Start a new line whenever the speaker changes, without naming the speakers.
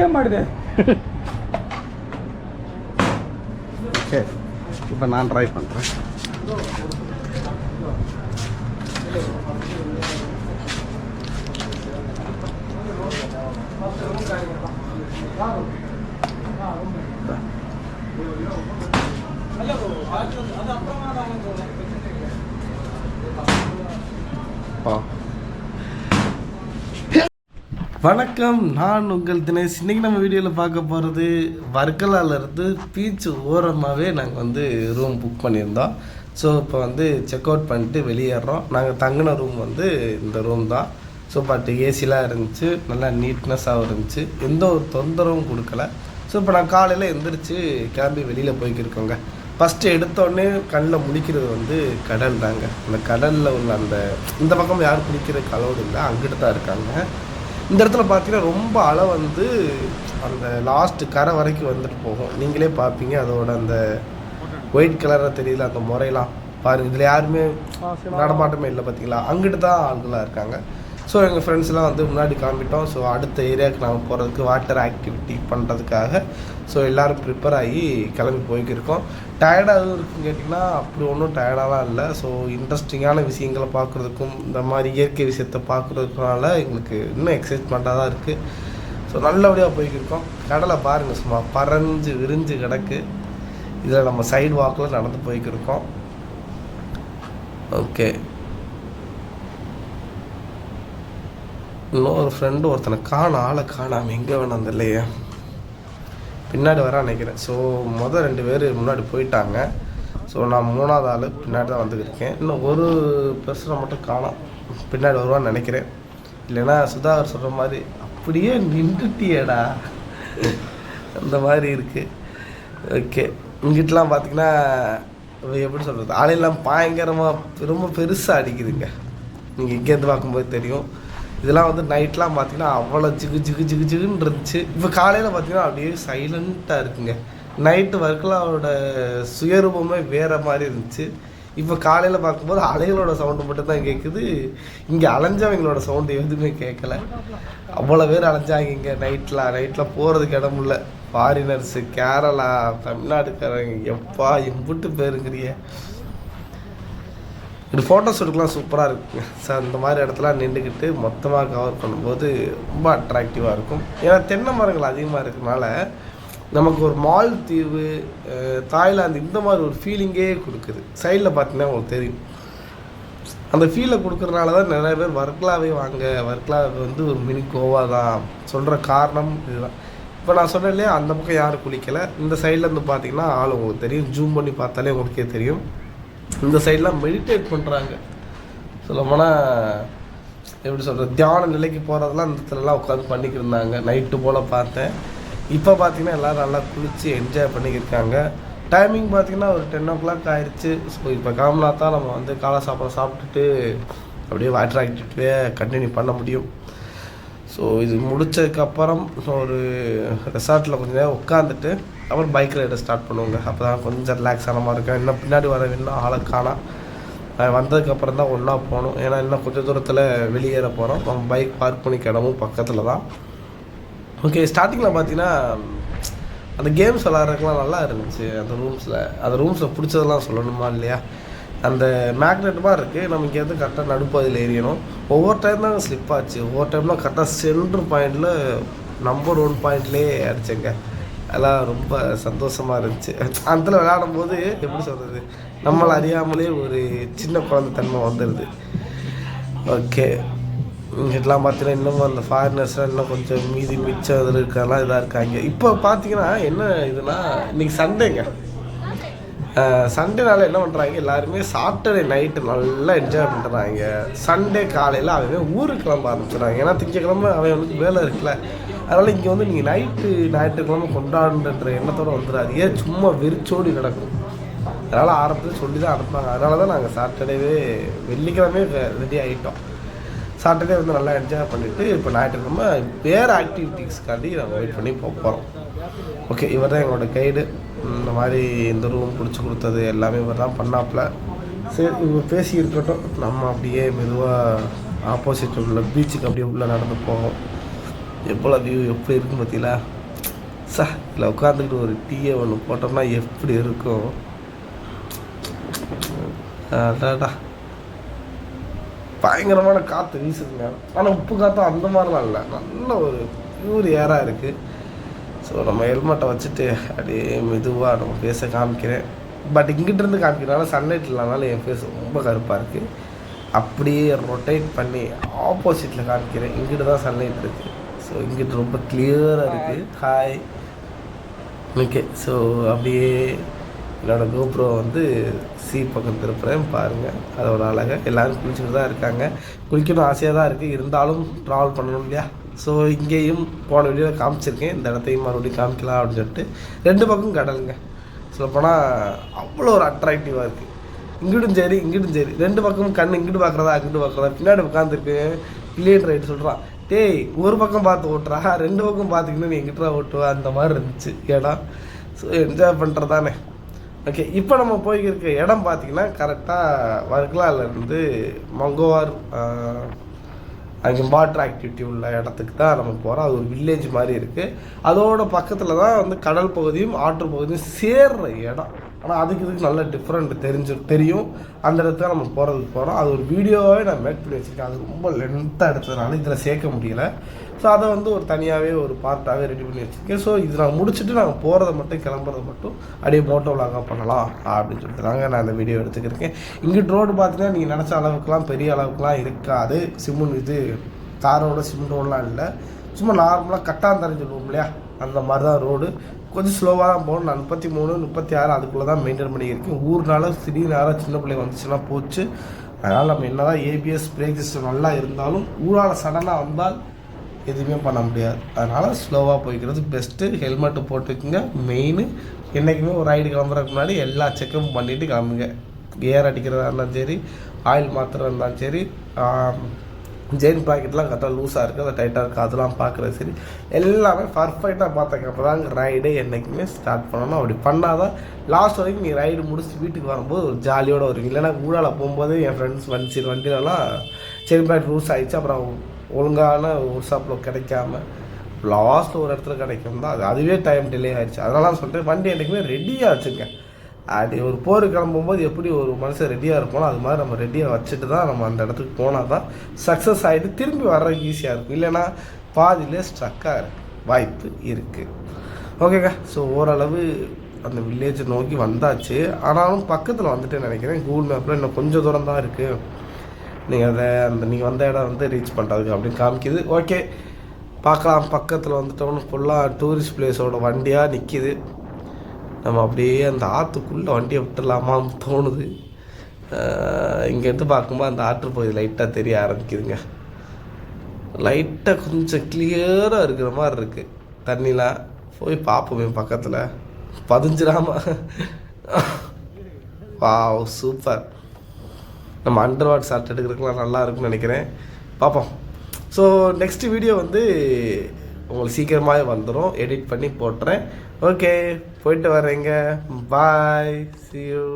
நிற்க
மாட்டுது சரி இப்போ நான் ட்ரை பண்ணுறேன் பா. வணக்கம் நான் உங்கள் தினேஷ். இன்னைக்கு நம்ம வீடியோவில் பார்க்க போகிறது வர்க்கலால இருந்து பீச் ஓரமாகவே நாங்கள் வந்து ரூம் புக் பண்ணியிருந்தோம். ஸோ இப்போ வந்து செக் அவுட் பண்ணிட்டு வெளியேறோம். நாங்கள் தங்கின ரூம் வந்து இந்த ரூம் தான். ஸோ பட் ஏசிலாம் இருந்துச்சு. நல்லா நீட்னஸாகவும் இருந்துச்சு. எந்த ஒரு தொந்தரவும் கொடுக்கல. ஸோ இப்போ நான் காலையில் எந்திரிச்சு கிளம்பி வெளியில் போய்க்கிருக்கோங்க. ஃபஸ்ட்டு எடுத்தோடனே கண்ணில் முழிக்கிறது வந்து கடல் தாங்க. அந்த கடலில் உள்ள அந்த இந்த பக்கம் யாரும் குளிக்கிற கலோடு இல்லை. அங்கிட்டு தான் இருக்காங்க. இந்த இடத்துல பார்த்தீங்கன்னா ரொம்ப அலை வந்து அந்த லாஸ்ட் கரை வரைக்கும் வந்துட்டு போகும். நீங்களே பார்ப்பீங்க அதோட அந்த ஒயிட் கலராக தெரியல அந்த முறையெல்லாம் பாருங்க. இதில் யாருமே நடமாட்டமே இல்லை பார்த்தீங்களா அங்கிட்டு தான் ஆள்களாக இருக்காங்க. ஸோ எங்கள் ஃப்ரெண்ட்ஸ்லாம் வந்து முன்னாடி காமிட்டோம். ஸோ அடுத்த ஏரியாவுக்கு நாங்கள் போகிறதுக்கு வாட்டர் ஆக்டிவிட்டி பண்ணுறதுக்காக ஸோ எல்லோரும் ப்ரிப்பேர் ஆகி கிளம்பி போய்க்கிருக்கோம். டயர்டாகவும் இருக்குன்னு கேட்டிங்கன்னா அப்படி ஒன்றும் டயர்டாலாம் இல்லை. ஸோ இன்ட்ரெஸ்டிங்கான விஷயங்களை பார்க்குறதுக்கும் இந்த மாதிரி இயற்கை விஷயத்தை பார்க்குறதுக்குனால எங்களுக்கு இன்னும் எக்ஸைட்மெண்ட்டாக தான் இருக்குது ஸோ நல்லபடியாக போய்க்கிருக்கோம். கடலை பாருங்கள் சும்மா பறஞ்சு விரிஞ்சு கிடக்கு. இதில் நம்ம சைடு வாக்கில் நடந்து போய்க்கிருக்கோம். ஓகே இன்னொரு ஃப்ரெண்டு ஒருத்தனை காண ஆளை காணாம எங்கே வேணாம் இல்லையே. பின்னாடி வர நினைக்கிறேன். ஸோ மொதல் ரெண்டு பேர் முன்னாடி போயிட்டாங்க. ஸோ நான் மூணாவது ஆள் பின்னாடி தான் வந்துருக்கேன் இன்னும் ஒரு பெர்சனை மட்டும் காணோம். பின்னாடி வருவான்னு நினைக்கிறேன். இல்லைன்னா சுதாகர் சொல்கிற மாதிரி அப்படியே நின்றுட்டியேடா. அந்த மாதிரி இருக்குது ஓகே இங்கிட்டலாம் பார்த்தீங்கன்னா எப்படி சொல்கிறது ஆளையெல்லாம் பயங்கரமாக ரொம்ப பெருசாக அடிக்குதுங்க. நீங்கள் இங்கேருந்து பார்க்கும்போது தெரியும். இதெல்லாம் வந்து நைட்லாம் பார்த்தீங்கன்னா அவ்வளோ ஜிகு ஜிகு ஜிகு ஜிகுன்னு இருந்துச்சு. இப்போ காலையில் பார்த்தீங்கன்னா அப்படியே சைலண்ட்டாக இருக்குங்க. நைட்டு வர்க்கலாவோட சுயரூபமே வேறு மாதிரி இருந்துச்சு. இப்போ காலையில் பார்க்கும்போது அலைகளோட சவுண்டு மட்டும் தான் கேட்குது இங்கே அலைஞ்சவங்களோட சவுண்டு எதுவுமே கேட்கல அவ்வளோ பேர் அலைஞ்சாங்க இங்கே நைட்டில் நைட்டில் போகிறதுக்கு இடம் இல்லை. ஃபாரினர்ஸு கேரளா தமிழ்நாடுக்காரங்க எப்பா எம்பிட்டு பேருங்கிறிய. இது ஃபோட்டோஸ் எடுக்கலாம் சூப்பராக இருக்குங்க சார் இந்த மாதிரி இடத்துல நின்றுக்கிட்டு மொத்தமாக கவர் பண்ணும்போது ரொம்ப அட்ராக்டிவாக இருக்கும். ஏன்னா தென்னை மரங்கள் அதிகமாக இருக்கனால நமக்கு ஒரு மால் தீவு தாய்லாந்து இந்த மாதிரி ஒரு ஃபீலிங்கே கொடுக்குது. சைடில் பார்த்தீங்கன்னா உங்களுக்கு தெரியும். அந்த ஃபீலை கொடுக்குறனால தான் நிறைய பேர் வர்க்கலாவே வாங்க வர்க்கலா வந்து ஒரு மினி கோவா தான் சொல்கிற காரணம் இதுதான். இப்போ நான் சொன்னேன் இல்லையா அந்த பக்கம் யாரும் குளிக்கலை. இந்த சைடில் இருந்து பார்த்தீங்கன்னா ஆள் உங்களுக்கு தெரியும். ஜூம் பண்ணி பார்த்தாலே உங்களுக்கே தெரியும். இந்த சைட்லாம் மெடிடேட் பண்ணுறாங்க சொல்லப்போனால் எப்படி சொல்கிறது தியான நிலைக்கு போகிறதெல்லாம் இந்த இடத்துலலாம் உட்காந்து பண்ணிக்கிருந்தாங்க இருந்தாங்க. நைட்டு போல் பார்த்தேன். இப்போ பார்த்தீங்கன்னா எல்லோரும் நல்லா குளித்து என்ஜாய் பண்ணிக்கிருக்காங்க டைமிங் பார்த்தீங்கன்னா ஒரு டென் ஓ கிளாக் ஆயிடுச்சு ஸோ இப்போ கிளம்புனா தான் நம்ம வந்து காலை சாப்பாடு சாப்பிட்டுட்டு அப்படியே வாட்டர் ஆக்டிவிட்டியே கண்டினியூ பண்ண முடியும். ஸோ இது முடித்ததுக்கப்புறம் ஒரு ரெசார்ட்டில் கொஞ்சம் நேரம் உட்காந்துட்டு அப்புறம் பைக் ரைடை ஸ்டார்ட் பண்ணுவோங்க. அப்போ தான் கொஞ்சம் ரிலாக்ஸ் ஆன மாதிரி இருக்கும். இன்னும் பின்னாடி வர இன்னும் ஆளை காணா. வந்ததுக்கப்புறம் தான் ஒன்றா போகணும். ஏன்னா இன்னும் கொஞ்சம் தூரத்தில் வெளியேற போகிறோம் நம்ம பைக் பார்க் பண்ணிக்க இடமும் பக்கத்தில் தான். ஓகே ஸ்டார்டிங்கில் பார்த்தீங்கன்னா அந்த கேம்ஸ் விளாட்றதுக்குலாம் நல்லா இருந்துச்சு. அந்த ரூம்ஸில் அந்த ரூம்ஸில் பிடிச்சதெல்லாம் சொல்லணுமா இல்லையா? அந்த மேக்னெட் மாதிரி இருக்குது நம்ம இங்கேருந்து கரெக்டாக நடுப்பதில் ஏறியணும் ஒவ்வொரு டைம் தான் ஸ்லிப் ஆச்சு. ஒவ்வொரு டைம்லாம் கரெக்டாக சென்ட்ரு பாயிண்டில் நம்பர் ஒன் பாயிண்ட்லேயே அடித்தேங்க அதெல்லாம் ரொம்ப சந்தோஷமாக இருந்துச்சு. அந்த விளையாடும் போது எப்படி சொல்கிறது நம்மளை அறியாமலே ஒரு சின்ன குழந்தைத்தன்மை வந்துடுது ஓகே. இங்கிட்டலாம் பார்த்தீங்கன்னா இன்னமும் அந்த ஃபாரினர்ஸ்லாம் இன்னும் கொஞ்சம் மீதி மிச்சம் இதில் இருக்கலாம் இதாக இருக்காங்க. இப்போ பார்த்தீங்கன்னா என்ன இதுனா இன்னைக்கு சண்டேங்க. சண்டேனால என்ன பண்ணுறாங்க எல்லாருமே சாட்டர்டே நைட்டு நல்லா என்ஜாய் பண்ணுறாங்க சண்டே காலையில் அவன் ஊருக்கு கிளம்ப ஆரம்பிச்சிடுறாங்க ஏன்னா திங்கக்கிழமை அவன் வந்து வேலை இருக்குல்ல. அதனால் இங்கே வந்து நீங்கள் நைட்டு ஞாயிற்றுக்கிழமை கொண்டாடுன்ற எண்ணத்தோடு ஏன் சும்மா வெறிச்சோடி நடக்கும். அதனால் ஆரம்பத்தில் சொல்லி தான் அனுப்புனாங்க. அதனால தான் நாங்கள் சாட்டர்டேவே வெள்ளிக்கிழமே ரெடி ஆகிட்டோம் சாட்டர்டே வந்து நல்லா என்ஜாய் பண்ணிவிட்டு இப்போ ஞாயிற்றுக்கிழமை வேறு ஆக்டிவிட்டீஸ்க்காண்டி நாங்கள் வெயிட் பண்ணி போக போகிறோம் ஓகே இவர் தான் எங்களோட கைடு இந்த மாதிரி இந்த ரூம் பிடிச்சி கொடுத்தது எல்லாமே இவர் தான் பண்ணாப்புல. சரி இவர் பேசி இருக்கட்டும் நம்ம அப்படியே மெதுவாக ஆப்போசிட் உள்ள பீச்சுக்கு அப்படியே உள்ளே நடந்து போவோம். எவ்வளோ வியூ எப்படி இருக்கும் பார்த்தீங்களா? சா இதில் உட்காந்துக்கிட்டு ஒரு டீயை ஒன்று போட்டோம்னா எப்படி இருக்கும்? அடாடா. பயங்கரமான காற்று வீசுதுங்க. ஆனால் உப்பு காற்றும் அந்த மாதிரிலாம் இல்லை. நல்ல ஒரு பியூர் ஏராக இருக்குது ஸோ நம்ம ஹெல்மெட்டை வச்சுட்டு அப்படியே மெதுவாக நம்ம ஃபேஸை காமிக்கிறேன். பட் இங்கிட்டிருந்து காமிக்கிறனால சன்லைட் இல்லாதனால என் ஃபேஸ் ரொம்ப கருப்பாக இருக்குது அப்படியே ரொட்டேட் பண்ணி ஆப்போசிட்டில் காமிக்கிறேன். இங்கிட்டு தான் சன்லைட் இருக்குது ஸோ இங்கிட்ட ரொம்ப கிளியராக இருக்குது ஹாய் ஓகே ஸோ அப்படியே என்னோட கோப்ரோ வந்து சி பக்கம் திருப்புறேன். பாருங்கள் அதோட அழகை. எல்லோரும் குளிச்சுட்டு தான் இருக்காங்க. குளிக்கணும் ஆசையாக தான் இருக்குது இருந்தாலும் ட்ராவல் பண்ணணும் இல்லையா? ஸோ இங்கேயும் போன வீடியோவில் காமிச்சிருக்கேன். இந்த இடத்தையும் மறுபடியும் காமிக்கலாம் அப்படின்னு சொல்லிட்டு. ரெண்டு பக்கம் கடலுங்க. சொல்லப்போனால் அவ்வளோ ஒரு அட்ராக்டிவாக இருக்குது இங்கிட்டும் சரி இங்கிட்டும் சரி. ரெண்டு பக்கமும் கண் இங்கிட்டு பார்க்குறதா அங்கிட்டு பார்க்குறதா பின்னாடி உட்காந்துருக்கு பிள்ளையன் ரைட்டு சொல்கிறான் டேய் ஒரு பக்கம் பார்த்து ஓட்டுறா ரெண்டு பக்கம் பார்த்துக்கின்னு நீ எங்கிட்ட ஓட்டுவா? அந்த மாதிரி இருந்துச்சு. இடம் ஸோ என்ஜாய் பண்ணுறதானே ஓகே இப்போ நம்ம போய்க்கிருக்க இடம் பார்த்தீங்கன்னா கரெக்டாக வர்க்கலாலேருந்து மங்கோவார் அங்கே வாட்டர் ஆக்டிவிட்டி உள்ள இடத்துக்கு தான் நம்ம போகிறோம் அது ஒரு வில்லேஜ் மாதிரி இருக்குது அதோட பக்கத்தில் தான் வந்து கடல் பகுதியும் ஆற்று பகுதியும் சேர்ற இடம். ஆனால் அதுக்கு இதுக்கு நல்ல டிஃப்ரெண்ட் தெரிஞ்சு தெரியும். அந்த இடத்துல நம்ம போகிறதுக்கு போகிறோம் அது ஒரு வீடியோவே நான் மேக் பண்ணி வச்சுருக்கேன். அது ரொம்ப லென்த்தாக எடுத்ததுனால இதில் சேர்க்க முடியல. ஸோ அதை வந்து ஒரு தனியாகவே ஒரு பார்ட்டாகவே ரெடி பண்ணி வச்சுருக்கேன். ஸோ இது நான் முடிச்சுட்டு நாங்கள் போகிறத மட்டும் கிளம்புறத மட்டும் அப்படியே மோட்டோ விலாகாக பண்ணலாம் அப்படின்னு சொல்லிட்டு தாங்க நான் அந்த வீடியோ எடுத்துக்கிருக்கேன். இங்கிட்டு ரோடு பார்த்தீங்கன்னா நீங்கள் நினச்ச அளவுக்குலாம் பெரிய அளவுக்குலாம் இருக்காது. சிமெண்ட் இது தாரோட சிமெண்ட் ரோடெலாம் இல்லை. சும்மா நார்மலாக கட்டாந்தரைஞ்சு சொல்லுவோம் இல்லையா? அந்த மாதிரி தான் ரோடு கொஞ்சம் ஸ்லோவாக தான் போகணும். நான் முப்பத்தி மூணு முப்பத்தி ஆறு அதுக்குள்ளே தான் மெயின்டைன் பண்ணியிருக்கேன். ஊர்னால திடீர்னால சின்ன பிள்ளை வந்துச்சுன்னா போச்சு. அதனால் நம்ம என்ன தான் ஏபிஎஸ் பிரேக் சிஸ்டம் நல்லா இருந்தாலும் ஊரால் சடனாக வந்தால் எதுவுமே பண்ண முடியாது. அதனால் ஸ்லோவாக போய்க்கிறது பெஸ்ட்டு ஹெல்மெட்டு போட்டுக்குங்க. மெயின் என்றைக்குமே ஒரு ரைடு கிளம்புறதுக்கு முன்னாடி எல்லா செக்கப்பும் பண்ணிவிட்டு கிளம்புங்க. ஏர் அடிக்கிறதா இருந்தாலும் சரி ஆயில் மாத்திரம் இருந்தாலும் சரி ஜெயின் பாக்கெட்லாம் கரெக்டாக லூஸாக இருக்குது அதை டைட்டாக இருக்குது அதெல்லாம் பார்க்குறது சரி. எல்லாமே பர்ஃபெக்டாக பார்த்தங்க அப்போ தான் ரைடே என்றைக்குமே ஸ்டார்ட் பண்ணணும். அப்படி பண்ணால் தான் லாஸ்ட் வரைக்கும் நீ ரைடு முடிச்சு வீட்டுக்கு வரும்போது ஒரு ஜாலியோடு வருவீங்க. இல்லைன்னா ஊழால் போகும்போது என் ஃப்ரெண்ட்ஸ் வண்டி வண்டியிலலாம் செயின் பாக்கெட் லூஸ் ஆகிடுச்சு அப்புறம் ஒழுங்கான ஒரு ஷாப்பில் கிடைக்காம லாஸ்ட்டில் ஒரு இடத்துல கிடைக்கும் தான் அது அதுவே டைம் டிலே ஆகிடுச்சு அதனால சொல்லிட்டு வண்டி என்றைக்குமே ரெடியாக வச்சுருக்கேன். அப்படி ஒரு போர் கிளம்பும்போது எப்படி ஒரு மனுஷன் ரெடியாக இருக்கணும் அது மாதிரி நம்ம ரெடியாக வச்சுட்டு தான் நம்ம அந்த இடத்துக்கு போனால் தான் சக்ஸஸ் ஆகிட்டு திரும்பி வர்றதுக்கு ஈஸியாக இருக்கும். இல்லைன்னா பாதியிலே ஸ்ட்ரக்காக வாய்ப்பு இருக்குது ஓகேக்கா ஸோ ஓரளவு அந்த வில்லேஜை நோக்கி வந்தாச்சு. ஆனாலும் பக்கத்தில் வந்துட்டு நினைக்கிறேன். கூகுள் மேப்பில் இன்னும் கொஞ்சம் தூரம் தான் இருக்குது நீங்கள் அதை அந்த நீங்கள் வந்த இடம் வந்து ரீச் பண்ணுறதுக்கு அப்படின்னு காமிக்குது. ஓகே பார்க்கலாம். பக்கத்தில் வந்துட்டோம்னு ஃபுல்லாக டூரிஸ்ட் பிளேஸோட வண்டியாக நிற்கிது நம்ம அப்படியே அந்த ஆற்றுக்குள்ளே வண்டியை விட்டுடலாமான்னு தோணுது. இங்கேருந்து பார்க்கும்போது அந்த ஆற்று பகுதி லைட்டாக தெரிய ஆரம்பிக்குதுங்க. லைட்டாக கொஞ்சம் கிளியராக இருக்கிற மாதிரி இருக்குது தண்ணிலாம் போய் பார்ப்போமே பக்கத்தில். பதிஞ்சிடாம. வாவ் சூப்பர் நம்ம அண்டர் வாட் ஷார்ட் எடுக்கிறதுக்குலாம் நல்லா இருக்கும்னு நினைக்கிறேன். பார்ப்போம். ஸோ நெக்ஸ்ட் வீடியோ வந்து உங்களுக்கு சீக்கிரமாகவே வந்துடும் எடிட் பண்ணி போட்டுறேன். ஓகே போயிட்டு வரேங்க. பாய் சி யூ